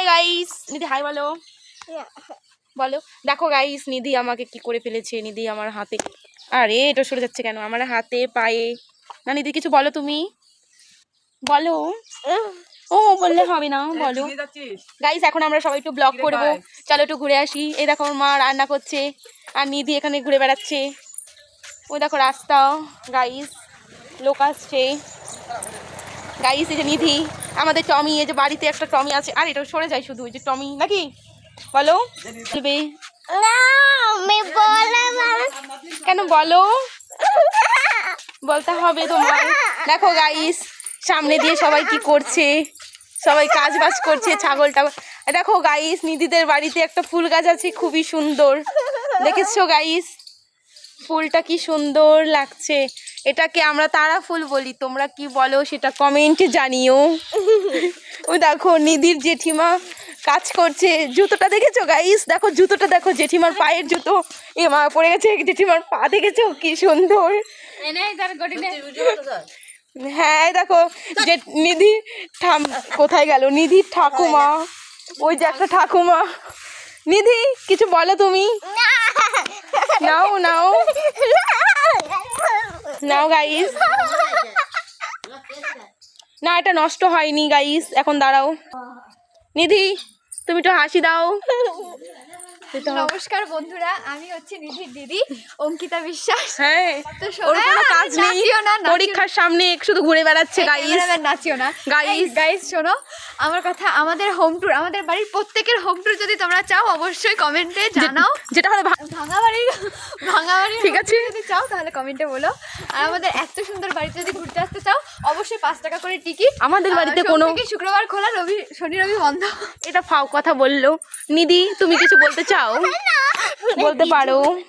Hi guys নিধি high বলো। বলো। দেখো গাইস নিধি আমাকে কি করে ফেলেছে? নিধি আমার হাতে। আরে এটা সরে যাচ্ছে কেন? আমার হাতে পায়ে। না নিধি কিছু বলো তুমি। বলো। ও বললে হবে না বলো। গাইস এখন আমরা সবাই একটু ব্লগ করব। চলো একটু ঘুরে আসি। এই দেখো আমার মা রান্না করছে। আর নিধি এখানে ঘুরে বেড়াচ্ছে। ও দেখো রাস্তা। গাইস লোক আসছে। গাইস এই যে নিধি আমাদের টমি এই যে বাড়িতে একটা টমি আছে। আর এটা সরে যায় শুধু ওই যে টমি নাকি? বলো। বলবে। কেন বলো? বলতে হবে তোমার দেখো গাইস সামনে দিয়ে সবাই কি করছে? সবাই কাজ বাজ করছে ছাগলটা দেখো গাইস নিধিদের বাড়িতে একটা ফুল গাছ আছে খুবই সুন্দর। দেখেছ গাইস ফুলটা কি সুন্দর লাগছে। এটাকে আমরা তারা ফুল বলি। তোমরা কি বলো সেটা কমেন্টে জানিও। ও দেখো নিধির জেঠিমা কাজ করছে। জুতোটা দেখেছ গাইস দেখো জুতোটা দেখো জেঠিমার পায়ের জুতো। এ মা পড়ে গেছে জেঠিমার পা দেখেছ? কি সুন্দর। হ্যাঁ দেখো যে নিধি ঠাম কোথায় গেল? নিধির ঠাকুমা। ওই যে একটা ঠাকুমা। নিধি কিছু বলো তুমি? নাও নাও। নাও গাইস না এটা নষ্ট হয়নি গাইস এখন দাঁড়াও। নিধি তুমি একটু হাসি দাও। নমস্কার বন্ধুরা। আমি হচ্ছে নিধির দিদি অঙ্কিতা বিশ্বাস। হ্যাঁ ওর কোনো কাজ নেই। পরীক্ষার সামনে শুধু ঘুরে বেড়াচ্ছে গাইস নাচিও না। Guys. গাইস শোনো আমার কথা আমাদের হোম ট্যুর আমাদের বাড়ির প্রত্যেকের হোম ট্যুর যদি তোমরা চাও অবশ্যই কমেন্টে জানাও। যেটা হলো ভাঙা বাড়ির ঠিক আছে। যদি চাও তাহলে কমেন্টে বলো। আর আমাদের এত সুন্দর বাড়িতে যদি ঘুরতে আসতে চাও অবশ্যই পাঁচ টাকা করে টিকিট। আমাদের বাড়িতে কোনো- শুক্রবার খোলা রবি শনি রবি বন্ধ। এটা ফাও কথা বলল। নিদি তুমি কিছু বলতে চাও? বলতে পারো।